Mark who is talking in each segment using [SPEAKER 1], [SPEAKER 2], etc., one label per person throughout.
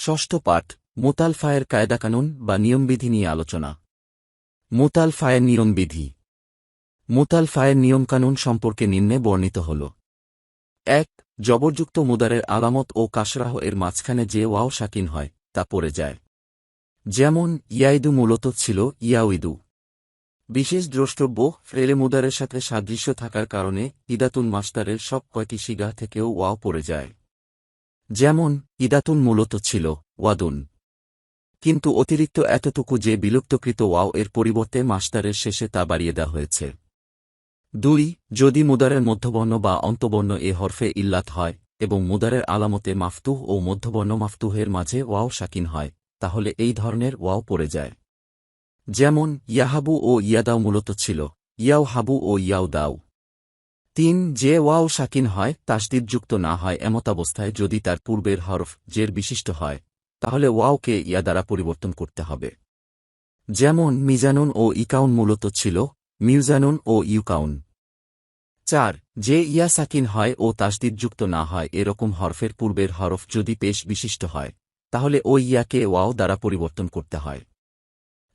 [SPEAKER 1] ষষ্ঠ পাঠ, মোতালফায়ের কায়দাকানুন বা নিয়মবিধি নিয়ে আলোচনা। মোতালফায়ের নিয়মবিধি। মোতালফায়ের নিয়মকানুন সম্পর্কে নিম্নে বর্ণিত হল। এক, জবরযুক্ত মুদারের আলামত ও কাশরাহ এর মাঝখানে যে ওয়াও শাকিন হয়, তা পড়ে যায়। যেমন, ইয়াইদু মূলত ছিল ইয়াউইদু। বিশেষ দ্রষ্টব্য, ফ্রেলে মুদারের সাথে সাদৃশ্য থাকার কারণে ইদাতুন মাস্টারের সব কয়টি শিগা থেকেও ওয়াও পড়ে যায়। যেমন, ইদাতুন মূলত ছিল, ওয়াদুন। কিন্তু অতিরিক্ত এতটুকু যে বিলুপ্তকৃত ওয়াও এর পরিবর্তে মাস্টারের শেষে তা বাড়িয়ে দেওয়া হয়েছে। দুই, যদি মুদারের মধ্যবর্ণ বা অন্তবর্ণ এ হরফে ইল্লাত হয়, এবং মুদারের আলামতে মাফতুহ ও মধ্যবর্ণ মাফতুহের মাঝে ওয়াও শাকিন হয়, তাহলে এই ধরনের ওয়াও পড়ে যায়। যেমন, ইয়াহাবু ও ইয়াদাও মূলত ছিল, ইয়াও হাবু ও ইয়াও দাও। তিন, যে ওয়াও শাকিন হয়, তাসদিদযুক্ত না হয় এমতাবস্থায় যদি তার পূর্বের হরফ জের বিশিষ্ট হয়, তাহলে ওয়াওকে ইয়া দ্বারা পরিবর্তন করতে হবে। যেমন, মিজানুন ও ইকাউন মূলত ছিল, মিউজানুন ও ইউকাউন। চার, যে ইয়া সাকিন হয় ও তাসদিদযুক্ত না হয় এরকম হরফের পূর্বের হরফ যদি পেশ বিশিষ্ট হয়, তাহলে ও ইয়াকে ওয়াও দ্বারা পরিবর্তন করতে হয়।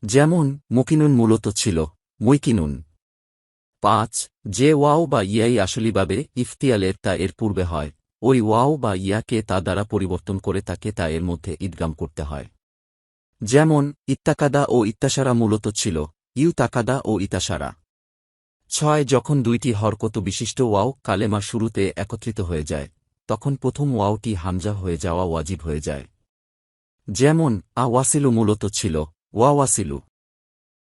[SPEAKER 1] যেমন, মুকিনুন মূলত ছিল, মুইকিনুন। পাঁচ, যে ওয়াও বা ইয়াই আসলিভাবে ইফতিয়ালের তা এর পূর্বে হয়, ওই ওয়াও বা ইয়াকে তা দ্বারা পরিবর্তন করে তাকে তা এর মধ্যে ঈদগাম করতে হয়। যেমন, ইত্তাকাদা ও ইত্তাসারা মূলত ছিল ইউ তাকাদা ও ইতাসারা ছয়, যখন দুইটি হরকত বিশিষ্ট ওয়াও কালেমার শুরুতে একত্রিত হয়ে যায়, তখন প্রথম ওয়াওটি হামজা হয়ে যাওয়া ওয়াজিব হয়ে যায়। যেমন আ ওয়াসিলু মূলত ছিল ওয়া ওয়াসিলু